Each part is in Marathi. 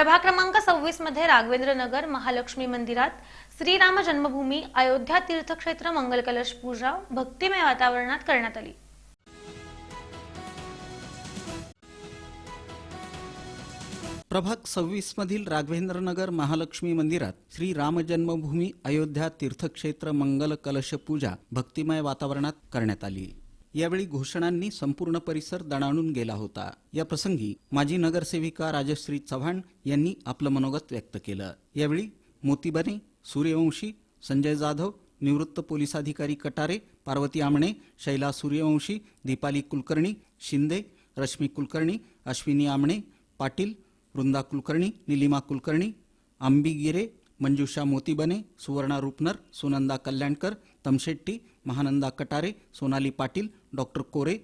प्रभाग क्रमांक सव्वीसमध्ये राघवेंद्र नगर महालक्ष्मी मंदिरात श्रीराम जन्मभूमी अयोध्या तीर्थक्षेत्र मंगल कलश पूजा भक्तिमय वातावरणात करण्यात आली. प्रभाग सव्वीस मधील राघवेंद्रनगर महालक्ष्मी मंदिरात श्री राम जन्मभूमी अयोध्या तीर्थक्षेत्र मंगल कलश पूजा भक्तिमय वातावरणात करण्यात आली. यावेळी घोषणांनी संपूर्ण परिसर दणाणून गेला होता. या प्रसंगी माजी नगरसेविका राजश्री चव्हाण यांनी आपलं मनोगत व्यक्त केलं. यावेळी मोतीबने सूर्यवंशी संजय जाधव निवृत्त पोलीस अधिकारी कटारे पार्वती आमणे शैला सूर्यवंशी दीपाली कुलकर्णी शिंदे रश्मी कुलकर्णी अश्विनी आमणे पाटील वृंदा कुलकर्णी निलिमा कुलकर्णी आंबी गिरे मंजुषा मोतीबने सुवर्णा रुपनर सुनंदा कल्याणकर तमशेट्टी महानंदा कटारे सोनाली पाटील डॉक्टर कोरे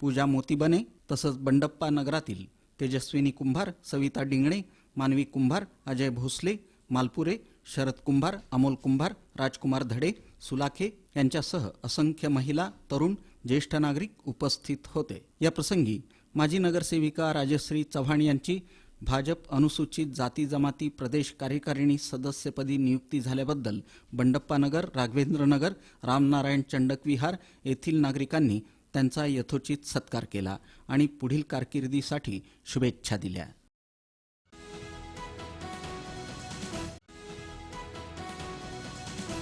पूजा मोतीबने तसंच बंडप्पा नगरातील तेजस्विनी कुंभार सविता डिंगणे मानवी कुंभार अजय भोसले मालपुरे शरद कुंभार अमोल कुंभार राजकुमार धडे सुलाखे यांच्यासह असंख्य महिला तरुण ज्येष्ठ नागरिक उपस्थित होते. या प्रसंगी माजी नगरसेविका राजश्री चव्हाण यांची भाजप अनुसूचित जाती जमाती प्रदेश कार्यकारिणी सदस्यपदी नियुक्ती झाल्याबद्दल बंडप्पानगर राघवेंद्रनगर रामनारायण चंडक विहार येथील नागरिकांनी त्यांचा यथोचित सत्कार केला आणि पुढील कारकिर्दीसाठी शुभेच्छा दिल्या.